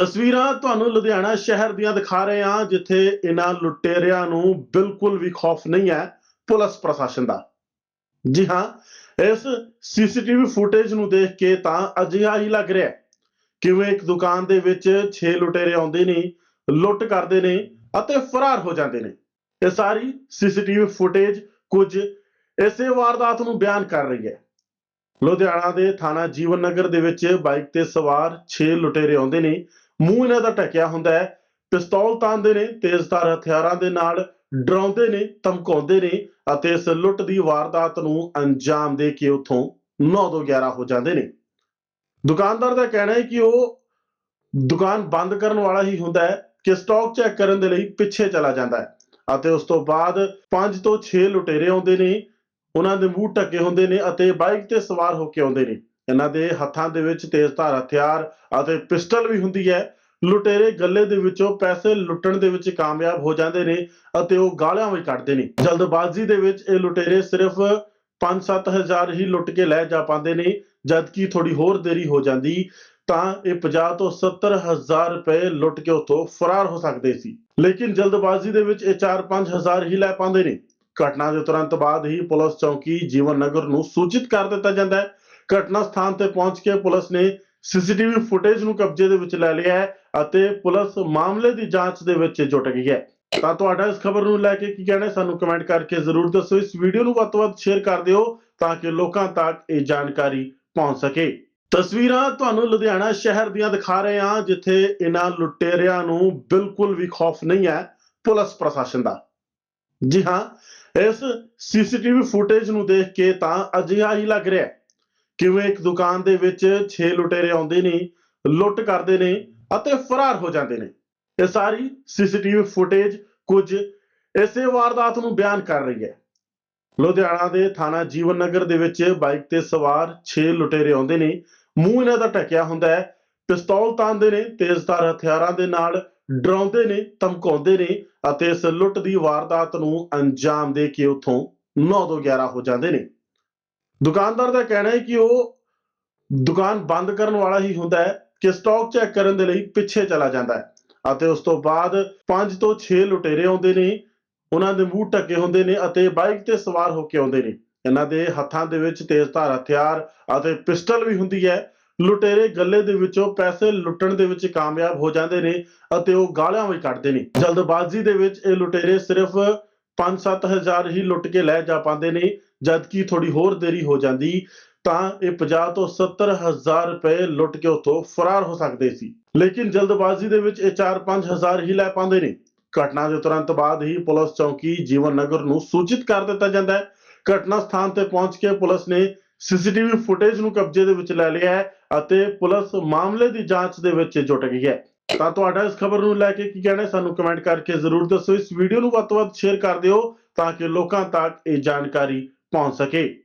ਤਸਵੀਰਾਂ ਤੁਹਾਨੂੰ ਲੁਧਿਆਣਾ ਸ਼ਹਿਰ ਦੀਆਂ ਦਿਖਾ ਰਹੇ ਹਾਂ, ਜਿੱਥੇ ਇਹਨਾਂ ਲੁਟੇਰਿਆਂ ਨੂੰ ਬਿਲਕੁਲ ਵੀ ਖੌਫ ਨਹੀਂ ਹੈ ਪੁਲਿਸ ਪ੍ਰਸ਼ਾਸਨ ਦਾ। ਜੀ ਹਾਂ, ਇਸ ਸੀਸੀਟੀਵੀ ਫੁਟੇਜ ਨੂੰ ਦੇਖ ਕੇ ਤਾਂ ਅਜਿਹਾ ਹੀ ਲੱਗ ਰਿਹਾ ਹੈ। ਕਿਵੇਂ ਇੱਕ ਦੁਕਾਨ ਦੇ ਵਿੱਚ 6 ਲੁਟੇਰੇ ਆਉਂਦੇ ਨੇ, ਲੁੱਟ ਕਰਦੇ ਨੇ ਅਤੇ ਫਰਾਰ ਹੋ ਜਾਂਦੇ ਨੇ। ਇਹ ਸਾਰੀ ਸੀਸੀਟੀਵੀ ਫੁਟੇਜ ਕੁਝ ਇਸੇ ਵਾਰਦਾਤ ਨੂੰ ਬਿਆਨ ਕਰ ਰਹੀ ਹੈ। ਲੁਧਿਆਣਾ ਦੇ ਥਾਣਾ ਜੀਵਨ ਨਗਰ ਦੇ ਵਿੱਚ ਬਾਈਕ ਤੇ ਸਵਾਰ 6 ਲੁਟੇਰੇ ਆਉਂਦੇ ਨੇ ਮੂੰਹ ਇਹਨਾਂ ਦਾ ਢੱਕਿਆ ਹੁੰਦਾ ਹੈ। ਪਿਸਤੌਲ ਤਾਂਦੇ ਨੇ, ਤੇਜ਼ਧਾਰ ਹਥਿਆਰਾਂ ਦੇ ਨਾਲ ਡਰਾਉਂਦੇ ਨੇ, ਧਮਕਾਉਂਦੇ ਨੇ ਅਤੇ ਇਸ ਲੁੱਟ ਦੀ ਵਾਰਦਾਤ ਨੂੰ ਅੰਜਾਮ ਦੇ ਕੇ ਉਥੋਂ 9 ਤੋਂ 11 ਹੋ ਜਾਂਦੇ ਨੇ। ਦੁਕਾਨਦਾਰ ਦਾ ਕਹਿਣਾ ਹੈ ਕਿ ਉਹ ਦੁਕਾਨ ਬੰਦ ਕਰਨ ਵਾਲਾ ਹੀ ਹੁੰਦਾ ਹੈ ਕਿ ਸਟਾਕ ਚੈੱਕ ਕਰਨ ਦੇ ਲਈ ਪਿੱਛੇ ਚਲਾ ਜਾਂਦਾ ਹੈ ਅਤੇ ਉਸ ਤੋਂ ਬਾਅਦ 5 ਤੋਂ 6 ਲੁਟੇਰੇ ਆਉਂਦੇ ਨੇ, ਉਹਨਾਂ ਦੇ ਮੂੰਹ ਢੱਕੇ ਹੁੰਦੇ ਨੇ ਅਤੇ ਬਾਈਕ ਤੇ ਸਵਾਰ ਹੋ ਕੇ ਆਉਂਦੇ ਨੇ। ਇਹਨਾਂ ਦੇ ਹੱਥਾਂ ਦੇ ਵਿੱਚ ਤੇਜ਼ਧਾਰ ਹਥਿਆਰ ਅਤੇ ਪਿਸਟਲ ਵੀ ਹੁੰਦੀ ਹੈ। ਲੁਟੇਰੇ ਗੱਲੇ ਦੇ ਵਿੱਚੋਂ ਪੈਸੇ ਲੁੱਟਣ ਦੇ ਵਿੱਚ ਕਾਮਯਾਬ ਹੋ ਜਾਂਦੇ ਨੇ ਅਤੇ ਉਹ ਗਾਲਾਂ ਵੀ ਕੱਢਦੇ ਨੇ। ਜਲਦਬਾਜ਼ੀ ਦੇ ਵਿੱਚ ਇਹ ਲੁਟੇਰੇ ਸਿਰਫ 5-7 ਹਜ਼ਾਰ ਹੀ ਲੁੱਟ ਕੇ ਲੈ ਜਾ ਪਾਉਂਦੇ ਨੇ, ਜਦਕਿ ਥੋੜੀ ਹੋਰ ਦੇਰੀ ਹੋ ਜਾਂਦੀ ਤਾਂ ਇਹ 50 ਤੋਂ 70 ਹਜ਼ਾਰ ਰੁਪਏ ਲੁੱਟ ਕੇ ਉਥੋਂ ਫਰਾਰ ਹੋ ਸਕਦੇ ਸੀ। ਲੇਕਿਨ ਜਲਦਬਾਜ਼ੀ ਦੇ ਵਿੱਚ ਇਹ 4-5 ਹਜ਼ਾਰ ਹੀ ਲੈ ਪਾਉਂਦੇ ਨੇ। ਘਟਨਾ ਦੇ ਤੁਰੰਤ ਬਾਅਦ ਹੀ ਪੁਲਿਸ ਚੌਕੀ ਜੀਵਨ ਨਗਰ ਨੂੰ ਸੂਚਿਤ ਕਰ ਦਿੱਤਾ ਜਾਂਦਾ ਹੈ ਘਟਨਾ ਸਥਾਨ ਤੇ ਪਹੁੰਚ ਕੇ ਪੁਲਿਸ ਨੇ ਸੀਸੀਟੀਵੀ ਫੁਟੇਜ ਨੂੰ ਕਬਜ਼ੇ ਦੇ ਵਿੱਚ ਲੈ ਲਿਆ ਹੈ ਅਤੇ ਪੁਲਿਸ ਮਾਮਲੇ ਦੀ ਜਾਂਚ ਦੇ ਵਿੱਚ ਜੁਟ ਗਈ ਹੈ। ਤਾਂ ਤੁਹਾਡਾ ਇਸ ਖਬਰ ਨੂੰ ਲੈ ਕੇ ਕੀ ਕਹਿਣਾ ਸਾਨੂੰ ਕਮੈਂਟ ਕਰਕੇ ਜ਼ਰੂਰ ਦੱਸੋ। ਇਸ ਵੀਡੀਓ ਨੂੰ ਵੱਧ ਤੋਂ ਵੱਧ ਸ਼ੇਅਰ ਕਰ ਦਿਓ ਤਾਂ ਕਿ ਲੋਕਾਂ ਤੱਕ ਇਹ ਜਾਣਕਾਰੀ ਪਹੁੰਚ ਸਕੇ। ਤਸਵੀਰਾਂ ਤੁਹਾਨੂੰ ਲੁਧਿਆਣਾ ਸ਼ਹਿਰ ਦੀਆਂ ਦਿਖਾ ਰਹੇ ਹਾਂ, ਜਿੱਥੇ ਇਹਨਾਂ ਲੁਟੇਰਿਆਂ ਨੂੰ ਬਿਲਕੁਲ ਵੀ ਖੌਫ ਨਹੀਂ ਹੈ ਪੁਲਿਸ ਪ੍ਰਸ਼ਾਸਨ ਦਾ। ਜੀ ਹਾਂ, ਇਸ ਸੀਸੀਟੀਵੀ ਫੁਟੇਜ ਨੂੰ ਦੇਖ ਕੇ ਤਾਂ ਅਜਿਹਾ ਹੀ ਲੱਗ ਰਿਹਾ ਹੈ ਕਿਵੇਂ ਇੱਕ ਦੁਕਾਨ ਦੇ ਵਿੱਚ 6 ਲੁਟੇਰੇ ਆਉਂਦੇ ਨੇ, ਲੁੱਟ ਕਰਦੇ ਨੇ ਅਤੇ ਫਰਾਰ ਹੋ ਜਾਂਦੇ ਨੇ। ਇਹ ਸਾਰੀ ਸੀਸੀਟੀਵੀ ਫੁਟੇਜ ਕੁਝ ਇਸੇ ਵਾਰਦਾਤ ਨੂੰ ਬਿਆਨ ਕਰ ਰਹੀ ਹੈ। ਲੁਧਿਆਣਾ ਦੇ ਥਾਣਾ ਜੀਵਨ ਨਗਰ ਦੇ ਵਿੱਚ ਬਾਈਕ ਤੇ ਸਵਾਰ 6 ਲੁਟੇਰੇ ਆਉਂਦੇ ਨੇ। ਮੂੰਹ ਇਹਨਾਂ ਦਾ ਢਕਿਆ ਹੁੰਦਾ ਹੈ। ਪਿਸਤੌਲ ਤਾਂਦੇ ਨੇ, ਤੇਜ਼ਧਾਰ ਹਥਿਆਰਾਂ ਦੇ ਨਾਲ ਡਰਾਉਂਦੇ ਨੇ, ਧਮਕਾਉਂਦੇ ਨੇ ਅਤੇ ਇਸ ਲੁੱਟ ਦੀ ਵਾਰਦਾਤ ਨੂੰ ਅੰਜਾਮ ਦੇ ਕੇ ਉਥੋਂ 9 ਤੋਂ 11 ਹੋ ਜਾਂਦੇ ਨੇ। ਦੁਕਾਨਦਾਰ ਦਾ ਕਹਿਣਾ ਹੈ ਕਿ ਉਹ ਦੁਕਾਨ ਬੰਦ ਕਰਨ ਵਾਲਾ ਹੀ ਹੁੰਦਾ ਹੈ ਕਿ ਸਟਾਕ ਚੈੱਕ ਕਰਨ ਦੇ ਲਈ ਪਿੱਛੇ ਚਲਾ ਜਾਂਦਾ ਹੈ। ਅਤੇ ਉਸ ਤੋਂ ਬਾਅਦ 5 ਤੋਂ 6 ਲੁਟੇਰੇ ਆਉਂਦੇ ਨੇ, ਉਹਨਾਂ ਦੇ ਮੂੰਹ ਢੱਕੇ ਹੁੰਦੇ ਨੇ ਅਤੇ ਬਾਈਕ ਤੇ ਸਵਾਰ ਹੋ ਕੇ ਆਉਂਦੇ ਨੇ। ਇਹਨਾਂ ਦੇ ਹੱਥਾਂ ਦੇ ਵਿੱਚ ਤੇਜ਼ਧਾਰ ਹਥਿਆਰ ਅਤੇ ਪਿਸਟਲ ਵੀ ਹੁੰਦੀ ਹੈ। ਲੁਟੇਰੇ ਗੱਲੇ ਦੇ ਵਿੱਚੋਂ ਪੈਸੇ ਲੁੱਟਣ ਦੇ ਵਿੱਚ ਕਾਮਯਾਬ ਹੋ ਜਾਂਦੇ ਨੇ ਅਤੇ ਉਹ ਗਾਲਾਂ ਵੀ ਕੱਢਦੇ ਨੇ। ਜਲਦਬਾਜ਼ੀ ਦੇ ਵਿੱਚ ਇਹ ਲੁਟੇਰੇ ਸਿਰਫ 5-7 ਹਜ਼ਾਰ ਹੀ ਲੁੱਟ ਕੇ ਲੈ ਜਾ ਪਾਉਂਦੇ ਨੇ ਜਦਕਿ ਥੋੜੀ ਹੋਰ ਦੇਰੀ ਹੋ ਜਾਂਦੀ, ਤਾਂ ਇਹ 50 ਤੋਂ 70 ਹਜ਼ਾਰ ਰੁਪਏ ਲੁੱਟ ਕੇ ਉਥੋਂ ਫਰਾਰ ਹੋ ਸਕਦੇ ਸੀ। ਲੇਕਿਨ ਜਲਦਬਾਜ਼ੀ ਦੇ ਵਿੱਚ ਇਹ 4-5 ਹਜ਼ਾਰ ਹੀ ਲੈ ਪਾਉਂਦੇ ਨੇ। ਘਟਨਾ ਦੇ ਤੁਰੰਤ ਬਾਅਦ ਹੀ ਪੁਲਿਸ ਚੌਕੀ ਜੀਵਨ ਨਗਰ ਨੂੰ ਸੂਚਿਤ ਕਰ ਦਿੱਤਾ ਜਾਂਦਾ ਹੈ। ਘਟਨਾ ਸਥਾਨ ਤੇ ਪਹੁੰਚ ਕੇ ਪੁਲਿਸ ਨੇ ਸੀਸੀਟੀਵੀ ਫੁਟੇਜ ਨੂੰ ਕਬਜ਼ੇ ਦੇ ਵਿੱਚ ਲੈ ਲਿਆ ਹੈ ਅਤੇ ਪੁਲਿਸ ਮਾਮਲੇ ਦੀ ਜਾਂਚ ਦੇ ਵਿੱਚ ਜੁਟ ਗਈ ਹੈ। ਤਾਂ ਤੁਹਾਡਾ ਇਸ ਖਬਰ ਨੂੰ ਲੈ ਕੇ ਕੀ ਕਹਿਣਾ ਸਾਨੂੰ ਕਮੈਂਟ ਕਰਕੇ ਜ਼ਰੂਰ ਦੱਸੋ। ਇਸ ਵੀਡੀਓ ਨੂੰ ਵੱਧ ਤੋਂ ਵੱਧ ਸ਼ੇਅਰ ਕਰ ਦਿਓ ਤਾਂ ਕਿ ਲੋਕਾਂ ਤੱਕ ਇਹ ਜਾਣਕਾਰੀ ਪਹੁੰਚ ਸਕੇ